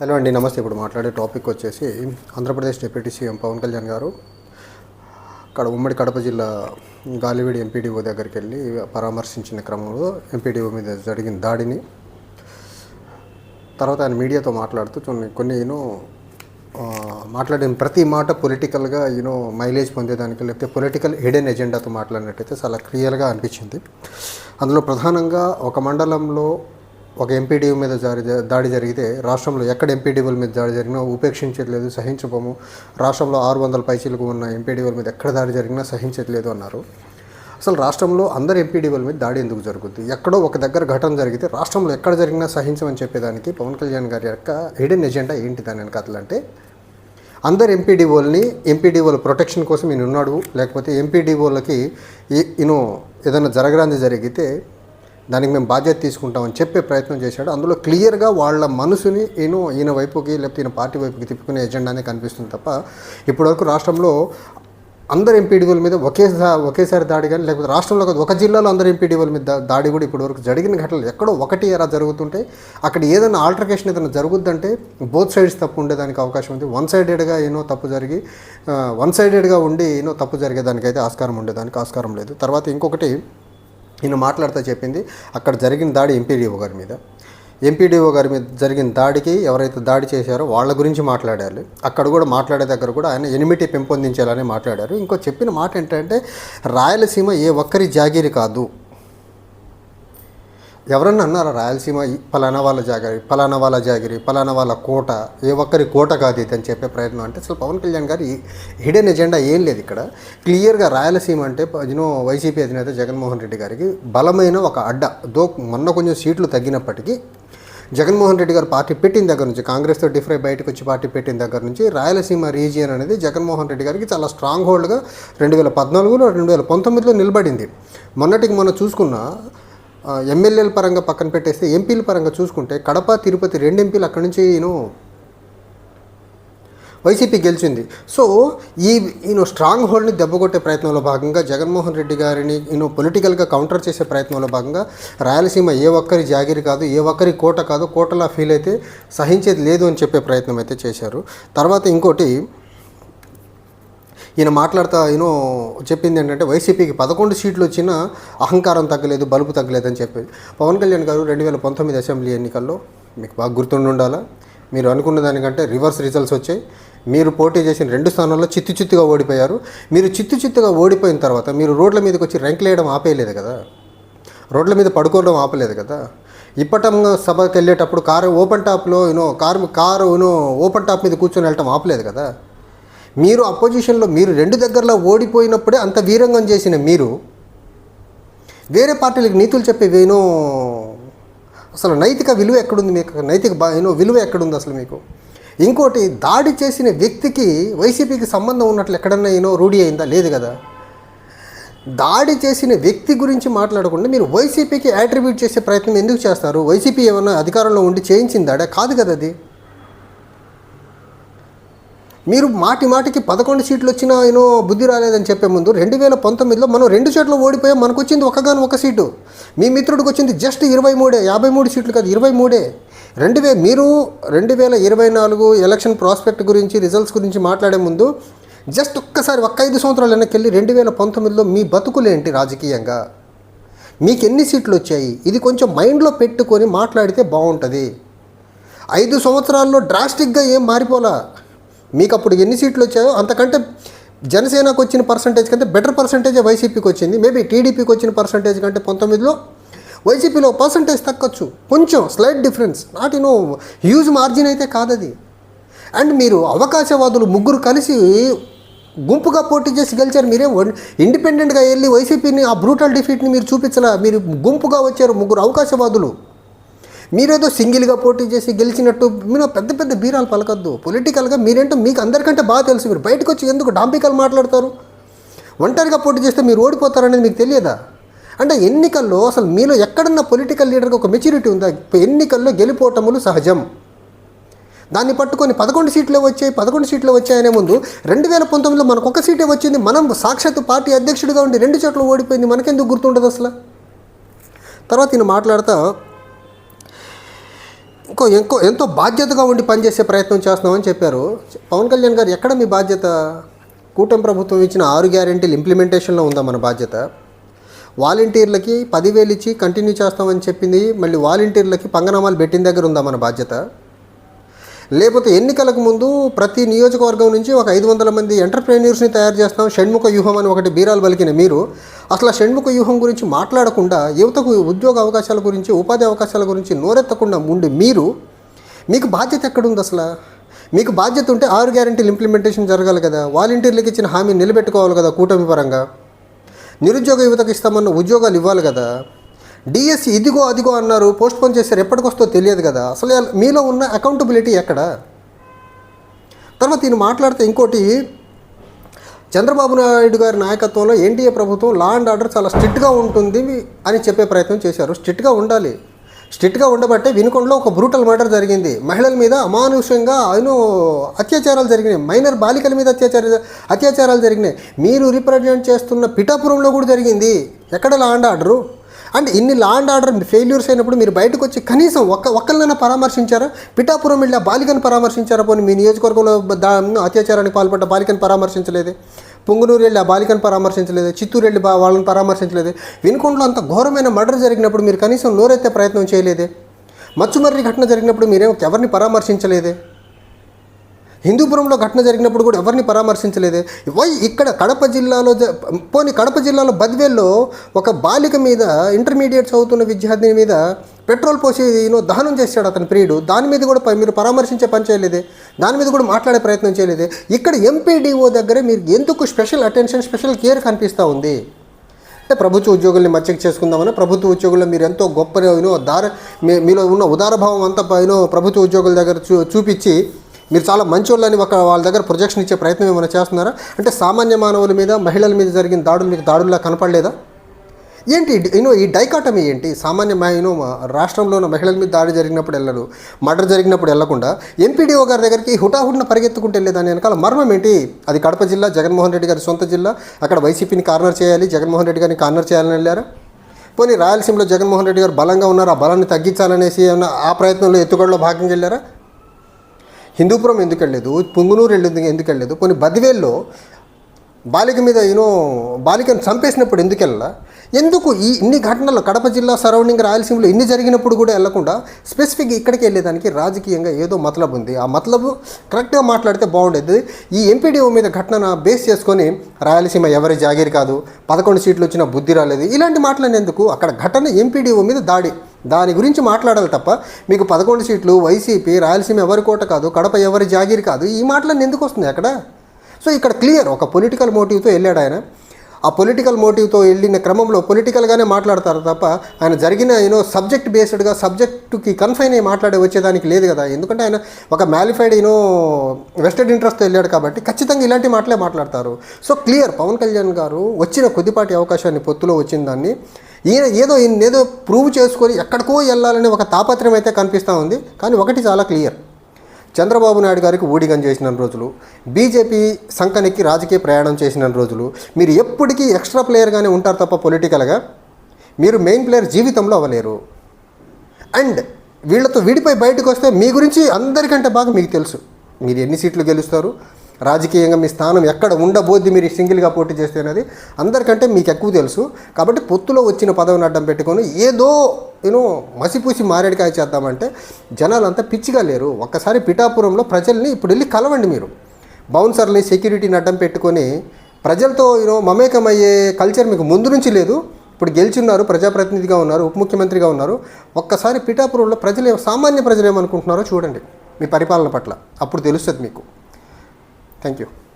Hello అండి నమస్తే. ఇప్పుడు మాట్లాడే టాపిక్ వచ్చేసి ఆంధ్రప్రదేశ్ డిప్యూటీ సీఎం పవన్ కళ్యాణ్ గారు అక్కడ ఉమ్మడి కడప జిల్లా గాలివీడి ఎంపీడీఓ దగ్గరికి వెళ్ళి పరామర్శించిన క్రమంలో ఎంపీడీఓ మీద జరిగిన దాడిని తర్వాత ఆయన మీడియాతో మాట్లాడుతూ కొన్ని కొన్ని యూనో మాట్లాడిన ప్రతి మాట పొలిటికల్గా యూనో మైలేజ్ పొందేదానికి లేకపోతే పొలిటికల్ హిడెన్ ఎజెండాతో మాట్లాడినట్టయితే చాలా క్లియర్గా అనిపించింది. అందులో ప్రధానంగా ఒక మండలంలో ఒక ఎంపీడీఓ మీద జారి దాడి జరిగితే రాష్ట్రంలో ఎక్కడ ఎంపీడీఓల మీద దాడి జరిగినా ఉపేక్షించట్లేదు సహించబోము. రాష్ట్రంలో ఆరు వందల పైచీలకు ఉన్న ఎంపీడీఓల మీద ఎక్కడ దాడి జరిగినా సహించట్లేదు అన్నారు. అసలు రాష్ట్రంలో అందరు ఎంపీడీఓల మీద దాడి ఎందుకు జరుగుద్ది? ఎక్కడో ఒక దగ్గర ఘటన జరిగితే రాష్ట్రంలో ఎక్కడ జరిగినా సహించమని చెప్పేదానికి పవన్ కళ్యాణ్ గారి యొక్క హిడెన్ ఎజెండా ఏంటి దాని అంటే అందరు ఎంపీడీఓల్ని ఎంపీడీఓల ప్రొటెక్షన్ కోసం ఈయన ఉన్నాడు లేకపోతే ఎంపీడీఓలకి ఈయన ఏదైనా జరగరాంది జరిగితే దానికి మేము బాధ్యత తీసుకుంటామని చెప్పే ప్రయత్నం చేశాడు. అందులో క్లియర్గా వాళ్ళ మనసుని ఈయన ఈయన వైపుకి లేకపోతే ఈయన పార్టీ వైపుకి తిప్పుకునే ఎజెండానే కనిపిస్తుంది తప్ప ఇప్పటివరకు రాష్ట్రంలో అందరు ఎంపీడీఓల మీద ఒకేసారి ఒకేసారి దాడి కానీ లేకపోతే రాష్ట్రంలో కాదు ఒక జిల్లాలో అందరు ఎంపీడీఓల మీద దాడి కూడా ఇప్పటివరకు జరిగిన ఘటనలు ఎక్కడో ఒకటి ఎలా జరుగుతుంటే అక్కడ ఏదైనా ఆల్టర్కేషన్ ఏదైనా జరుగుద్దంటే బోత్ సైడ్స్ తప్పు ఉండేదానికి అవకాశం ఉంది. వన్ సైడెడ్గా ఏనో తప్పు జరిగి వన్ సైడెడ్గా ఉండి ఏనో తప్పు జరిగేదానికైతే ఆస్కారం ఉండేదానికి ఆస్కారం లేదు. తర్వాత ఇంకొకటి ఈయన మాట్లాడుతూ చెప్పింది అక్కడ జరిగిన దాడి ఎంపీడీఓ గారి మీద. ఎంపీడీఓ గారి మీద జరిగిన దాడికి ఎవరైతే దాడి చేశారో వాళ్ళ గురించి మాట్లాడాలి. అక్కడ కూడా మాట్లాడే దగ్గర కూడా ఆయన ఎనిమిటీ పెంపొందించాలని మాట్లాడారు. ఇంకో చెప్పిన మాట ఏంటంటే రాయలసీమ ఏ ఒక్కరి జాగిరి కాదు. ఎవరన్నా అన్నారా? రాయలసీమ ఈ పలానా వాళ్ళ జాగిరి పలానా వాళ్ళ జాగిరి పలానా వాళ్ళ కోట ఏ ఒక్కరి కోట కాదు ఇది అని చెప్పే ప్రయత్నం అంటే అసలు పవన్ కళ్యాణ్ గారి హిడెన్ ఎజెండా ఏం లేదు ఇక్కడ. క్లియర్గా రాయలసీమ అంటే యూనో వైసీపీ అధినేత జగన్మోహన్ రెడ్డి గారికి బలమైన ఒక అడ్డ దో మొన్న కొంచెం సీట్లు తగ్గినప్పటికీ జగన్మోహన్ రెడ్డి గారు పార్టీ పెట్టిన దగ్గర నుంచి కాంగ్రెస్తో డిఫరై బయటకు వచ్చి పార్టీ పెట్టిన దగ్గర నుంచి రాయలసీమ రీజియన్ అనేది జగన్మోహన్ రెడ్డి గారికి చాలా స్ట్రాంగ్ హోల్డ్గా రెండు వేల పద్నాలుగులో రెండు వేల పంతొమ్మిదిలో నిలబడింది. మొన్నటికి మొన్న చూసుకున్న ఎమ్మెల్యేల పరంగా పక్కన పెట్టేస్తే ఎంపీల పరంగా చూసుకుంటే కడప తిరుపతి రెండు ఎంపీలు అక్కడి నుంచి నేను వైసీపీ గెలిచింది. సో ఈ ఈయన స్ట్రాంగ్ హోల్డ్ని దెబ్బకొట్టే ప్రయత్నంలో భాగంగా జగన్మోహన్ రెడ్డి గారిని ఈయన పొలిటికల్గా కౌంటర్ చేసే ప్రయత్నంలో భాగంగా రాయలసీమ ఏ ఒక్కరి జాగిరి కాదు ఏ ఒక్కరి కోట కాదు కోటలా ఫీల్ అయితే సహించేది లేదు అని చెప్పే ప్రయత్నం అయితే చేశారు. తర్వాత ఇంకోటి ఈయన మాట్లాడుతా ఈయనో చెప్పింది ఏంటంటే వైసీపీకి పదకొండు సీట్లు వచ్చినా అహంకారం తగ్గలేదు బలుపు తగ్గలేదు అని పవన్ కళ్యాణ్ గారు రెండు వేల పంతొమ్మిది అసెంబ్లీ ఎన్నికల్లో మీకు బాగా గుర్తుండి ఉండాలా? మీరు అనుకున్న దానికంటే రివర్స్ రిజల్ట్స్ వచ్చాయి. మీరు పోటీ చేసిన రెండు స్థానాల్లో చిత్తు చిత్తుగా ఓడిపోయారు. మీరు చిత్తు చిత్తుగా ఓడిపోయిన తర్వాత మీరు రోడ్ల మీదకి వచ్చి ర్యాంకులేయడం ఆపేయలేదు కదా? రోడ్ల మీద పడుకోవడం ఆపలేదు కదా? ఇప్పటంగా సభకి వెళ్ళేటప్పుడు కారు ఓపెన్ టాప్లో you know car car you know open top మీద కూర్చొని వెళ్ళటం ఆపలేదు కదా? మీరు అపోజిషన్లో మీరు రెండు దగ్గరలో ఓడిపోయినప్పుడే అంత వీరంగం చేసిన మీరు వేరే పార్టీలకు నీతులు చెప్పే వేనో అసలు నైతిక విలువ ఎక్కడుంది మీకు? నైతిక బా ఏనో విలువ ఎక్కడుంది అసలు మీకు? ఇంకోటి దాడి చేసిన వ్యక్తికి వైసీపీకి సంబంధం ఉన్నట్లు ఎక్కడన్నా ఏనో రూఢి అయిందా? లేదు కదా. దాడి చేసిన వ్యక్తి గురించి మాట్లాడకుండా మీరు వైసీపీకి యాట్రిబ్యూట్ చేసే ప్రయత్నం ఎందుకు చేస్తారు? వైసీపీ ఏమైనా అధికారంలో ఉండి చేయించిందాడా? కాదు కదా అది. మీరు మాటి మాటికి పదకొండు సీట్లు వచ్చినా ఏనో బుద్ధి రాలేదని చెప్పే ముందు రెండు వేల పంతొమ్మిదిలో మనం రెండు చోట్ల ఓడిపోయాం మనకు వచ్చింది ఒకగాను ఒక సీటు. మీ మిత్రుడికి వచ్చింది జస్ట్ ఇరవై మూడే యాభై మూడు సీట్లు కాదు ఇరవై మూడే రెండు వే మీరు రెండు వేల ఇరవై నాలుగు ఎలక్షన్ ప్రాస్పెక్ట్ గురించి రిజల్ట్స్ గురించి మాట్లాడే ముందు జస్ట్ ఒక్కసారి ఒక్క ఐదు సంవత్సరాలు వెనక్కి వెళ్ళి రెండు వేల పంతొమ్మిదిలో మీ బతుకులేంటి రాజకీయంగా? మీకు ఎన్ని సీట్లు వచ్చాయి ఇది కొంచెం మైండ్లో పెట్టుకొని మాట్లాడితే బాగుంటుంది ఐదు సంవత్సరాల్లో డ్రాస్టిక్గా ఏం మారిపోలా? మీకు అప్పుడు ఎన్ని సీట్లు వచ్చాయో అంతకంటే జనసేనకు వచ్చిన పర్సంటేజ్ కంటే బెటర్ పర్సంటేజ్ వైసీపీకి వచ్చింది. మేబీ టీడీపీకి వచ్చిన పర్సంటేజ్ కంటే పంతొమ్మిదిలో వైసీపీలో పర్సంటేజ్ తగ్గొచ్చు. కొంచెం slight difference not no huge margin అయితే కాదది. అండ్ మీరు అవకాశవాదులు ముగ్గురు కలిసి గుంపుగా పోటీ చేసి గెలిచారు. మీరే వన్- ఇండిపెండెంట్గా వెళ్ళి వైసీపీని ఆ బ్రూటల్ డిఫీట్ని మీరు చూపించలే? మీరు గుంపుగా వచ్చారు ముగ్గురు అవకాశవాదులు. మీరేదో సింగిల్గా పోటీ చేసి గెలిచినట్టు మీరు పెద్ద పెద్ద బీరాలు పలకద్దు. పొలిటికల్గా మీరేంటో మీకు అందరికంటే బాగా తెలుసు. మీరు బయటకు వచ్చి ఎందుకు డాంపికలు మాట్లాడతారు? ఒంటరిగా పోటీ చేస్తే మీరు ఓడిపోతారనేది మీకు తెలియదా? అంటే ఎన్నికల్లో అసలు మీలో ఎక్కడన్నా పొలిటికల్ లీడర్కి ఒక మెచ్యూరిటీ ఉందా? ఎన్నికల్లో గెలిపోవటములు సహజం. దాన్ని పట్టుకొని పదకొండు సీట్లే వచ్చాయి పదకొండు సీట్లు వచ్చాయనే ముందు రెండు వేల పంతొమ్మిదిలో మనకు ఒక సీటే వచ్చింది. మనం సాక్షాత్తు పార్టీ అధ్యక్షుడిగా ఉండి రెండు చోట్ల ఓడిపోయింది. మనకెందుకు గుర్తుండదు అసలు? తర్వాత ఈయన మాట్లాడతా ఇంకో ఇంకో ఎంతో బాధ్యతగా ఉండి పనిచేసే ప్రయత్నం చేస్తున్నామని చెప్పారు. పవన్ కళ్యాణ్ గారు ఎక్కడ మీ బాధ్యత? కూటమి ప్రభుత్వం ఇచ్చిన ఆరు గ్యారెంటీలు ఇంప్లిమెంటేషన్లో ఉందా మన బాధ్యత? వాలంటీర్లకి పదివేలు ఇచ్చి కంటిన్యూ చేస్తామని చెప్పింది మళ్ళీ వాలంటీర్లకి పంగనామాలు పెట్టిన దగ్గర ఉందా మన బాధ్యత? లేకపోతే ఎన్నికలకు ముందు ప్రతి నియోజకవర్గం నుంచి ఒక ఐదు వందల మంది ఎంటర్ప్రెన్యూర్స్ని తయారు చేస్తాం. షణ్ముఖ వ్యూహం అని ఒకటి బీరాలు పలికిన మీరు. అసలు షణ్ముఖ వ్యూహం గురించి మాట్లాడకుండా యువతకు ఉద్యోగ అవకాశాల గురించి ఉపాధి అవకాశాల గురించి నోరెత్తకుండా ఉండి మీరు మీకు బాధ్యత ఎక్కడుంది అసలు? మీకు బాధ్యత ఉంటే ఆరు గ్యారంటీలు ఇంప్లిమెంటేషన్ జరగాలి కదా. వాలంటీర్లకు ఇచ్చిన హామీ నిలబెట్టుకోవాలి కదా కూటమి పరంగా. నిరుద్యోగ యువతకు ఇస్తామన్న ఉద్యోగాలు ఇవ్వాలి కదా. డిఎస్సి ఇదిగో అదిగో అన్నారు పోస్ట్ పోన్ చేశారు ఎప్పటికొస్తో తెలియదు కదా. అసలు మీలో ఉన్న అకౌంటబిలిటీ ఎక్కడ? తర్వాత ఈయన మాట్లాడితే ఇంకోటి చంద్రబాబు నాయుడు గారి నాయకత్వంలో ఎన్డీఏ ప్రభుత్వం లా అండ్ ఆర్డర్ చాలా స్ట్రిక్ట్గా ఉంటుంది అని చెప్పే ప్రయత్నం చేశారు. స్ట్రిక్ట్గా ఉండాలి. స్ట్రిక్ట్గా ఉండబట్టే వినుకొండలో ఒక బ్రూటల్ మర్డర్ జరిగింది. మహిళల మీద అమానుషంగా ఆయన అత్యాచారాలు జరిగినాయి. మైనర్ బాలికల మీద అత్యాచార అత్యాచారాలు జరిగినాయి. మీరు రిప్రజెంట్ చేస్తున్న పిఠాపురంలో కూడా జరిగింది. ఎక్కడ లా అండ్ ఆర్డరు అండ్ ఇన్ని లా అండ్ ఆర్డర్ ఫెయిల్యూర్స్ అయినప్పుడు మీరు బయటకు వచ్చి కనీసం ఒక్క ఒక్కరినైనా పరామర్శించారా? పిఠాపురం వెళ్ళి బాలికను పరామర్శించారా? పోనీ మీ నియోజకవర్గంలో దా అత్యాచారానికి పాల్పడ్డ బాలికను పరామర్శించలేదే. పొంగునూరు వెళ్ళి ఆ బాలికను పరామర్శించలేదు. చిత్తూరు వెళ్ళి బా వాళ్ళని పరామర్శించలేదు. వెనుకొండలో అంత ఘోరమైన మర్డర్ జరిగినప్పుడు మీరు కనీసం నోరెత్తే ప్రయత్నం చేయలేదే. మచ్చుమర్రి ఘటన జరిగినప్పుడు మీరేం ఎవరిని పరామర్శించలేదే. హిందూపురంలో ఘటన జరిగినప్పుడు కూడా ఎవరిని పరామర్శించలేదే. వై ఇక్కడ కడప జిల్లాలో పోనీ కడప జిల్లాలో బద్వేల్లో ఒక బాలిక మీద ఇంటర్మీడియట్ చదువుతున్న విద్యార్థిని మీద పెట్రోల్ పోసి దహనం చేశాడు అతని ప్రియుడు. దాని మీద కూడా మీరు పరామర్శించే పని చేయలేదే. దాని మీద కూడా మాట్లాడే ప్రయత్నం చేయలేదే. ఇక్కడ ఎంపీడీఓ దగ్గర మీరు ఎందుకు స్పెషల్ అటెన్షన్ స్పెషల్ కేర్ కనిపిస్తూ ఉంది? అంటే ప్రభుత్వ ఉద్యోగుల్ని మచ్చకి చేసుకుందామని ప్రభుత్వ ఉద్యోగులు మీరు ఎంతో గొప్ప దార మీ మీలో ఉన్న ఉదారభావం అంతా యూనో ప్రభుత్వ ఉద్యోగుల దగ్గర చూ చూపించి మీరు చాలా మంచోళ్ళని ఒక వాళ్ళ దగ్గర ప్రొజెక్షన్ ఇచ్చే ప్రయత్నం ఏమైనా చేస్తున్నారా? అంటే సామాన్య మానవుల మీద మహిళల మీద జరిగిన దాడులు మీకు దాడుల్లా కనపడలేదా? ఏంటి యూనో ఈ డైకాటమీ ఏంటి? సామాన్య యూనో రాష్ట్రంలో ఉన్న మహిళల మీద దాడి జరిగినప్పుడు వెళ్ళరు మర్డర్ జరిగినప్పుడు వెళ్ళకుండా ఎంపీడీఓ గారి దగ్గరికి హుటాహుటిన పరిగెత్తుకుంటూ వెళ్ళేదాని వెనకాల మర్మం ఏంటి? అది కడప జిల్లా జగన్మోహన్ రెడ్డి గారి సొంత జిల్లా అక్కడ వైసీపీని కార్నర్ చేయాలి జగన్మోహన్ రెడ్డి గారిని కార్నర్ చేయాలని వెళ్ళారా? పోనీ రాయలసీమలో జగన్మోహన్ రెడ్డి గారు బలంగా ఉన్నారు? ఆ బలాన్ని తగ్గించాలనేసి ఏమన్నా ఆ ప్రయత్నంలో ఎత్తుగడలో భాగంగా వెళ్ళారా? హిందూపురం ఎందుకు వెళ్ళలేదు పుంగునూరు వెళ్ళేందుకు ఎందుకు వెళ్ళలేదు కొన్ని బదివేల్లో బాలిక మీద యూనో బాలికను చంపేసినప్పుడు ఎందుకు వెళ్ళా ఎందుకు ఈ ఇన్ని ఘటనలు కడప జిల్లా సరౌండింగ్ రాయలసీమలో ఇన్ని జరిగినప్పుడు కూడా వెళ్ళకుండా స్పెసిఫిక్ ఇక్కడికి వెళ్ళేదానికి రాజకీయంగా ఏదో మతలబు ఉంది. ఆ మతలబు కరెక్ట్గా మాట్లాడితే బాగుండేది. ఈ ఎంపీడీఓ మీద ఘటన బేస్ చేసుకొని రాయలసీమ ఎవరి జాగిరి కాదు పదకొండు సీట్లు వచ్చినా బుద్ధి రాలేదు. ఇలాంటి మాట్లాడేందుకు అక్కడ ఘటన ఎంపీడీఓ మీద దాడి. దాని గురించి మాట్లాడాలి తప్ప మీకు పదకొండు సీట్లు వైసీపీ రాయలసీమ ఎవరి కోట కాదు కడప ఎవరి జాగీర్ కాదు ఈ మాటలన్నీ ఎందుకు వస్తుంది అక్కడ? సో ఇక్కడ క్లియర్ ఒక పొలిటికల్ మోటివ్తో వెళ్ళాడు ఆయన. ఆ పొలిటికల్ మోటివ్తో వెళ్ళిన క్రమంలో పొలిటికల్గానే మాట్లాడతారు తప్ప ఆయన జరిగిన యూనో సబ్జెక్ట్ బేస్డ్గా సబ్జెక్టుకి కన్ఫైన్ అయ్యి మాట్లాడే వచ్చేదానికి లేదు కదా. ఎందుకంటే ఆయన ఒక మ్యాలిఫైడ్ యూనో వెస్టెడ్ ఇంట్రెస్ట్తో వెళ్ళాడు కాబట్టి ఖచ్చితంగా ఇలాంటి మాటలే మాట్లాడతారు. సో క్లియర్ పవన్ కళ్యాణ్ గారు వచ్చిన కొద్దిపాటి అవకాశాన్ని పొత్తులో వచ్చిన దాన్ని ఈయన ఏదో ఏదో ప్రూవ్ చేసుకొని ఎక్కడికో వెళ్ళాలనే ఒక తాపత్రయం అయితే కనిపిస్తూ ఉంది. కానీ ఒకటి చాలా క్లియర్ చంద్రబాబు నాయుడు గారికి ఊడిగం చేసిన రోజులు బీజేపీ సంకనెక్కి రాజకీయ ప్రయాణం చేసిన రోజులు మీరు ఎప్పటికీ ఎక్స్ట్రా ప్లేయర్గానే ఉంటారు తప్ప పొలిటికల్గా మీరు మెయిన్ ప్లేయర్ జీవితంలో అవ్వలేరు. అండ్ వీళ్ళతో విడిపోయి బయటకు వస్తే మీ గురించి అందరికంటే బాగా మీకు తెలుసు. మీరు ఎన్ని సీట్లు గెలుస్తారు? రాజకీయంగా మీ స్థానం ఎక్కడ ఉండబోద్ది మీరు సింగిల్గా పోటీ చేస్తే అనేది అందరికంటే మీకు ఎక్కువ తెలుసు. కాబట్టి పొత్తులో వచ్చిన పదవిని అడ్డం పెట్టుకొని ఏదో నేను మసిపూసి మారేడుకాయ చేద్దామంటే జనాలంతా పిచ్చిగా లేరు. ఒక్కసారి పిఠాపురంలో ప్రజల్ని ఇప్పుడు వెళ్ళి కలవండి మీరు. బౌన్సర్ని సెక్యూరిటీని అడ్డం పెట్టుకొని ప్రజలతో యూనో మమేకమయ్యే కల్చర్ మీకు ముందు నుంచి లేదు. ఇప్పుడు గెలిచున్నారు ప్రజాప్రతినిధిగా ఉన్నారు ఉప ముఖ్యమంత్రిగా ఉన్నారు. ఒక్కసారి పిఠాపురంలో ప్రజలు సామాన్య ప్రజలు ఏమనుకుంటున్నారో చూడండి మీ పరిపాలన పట్ల. అప్పుడు తెలుస్తుంది మీకు. Thank you.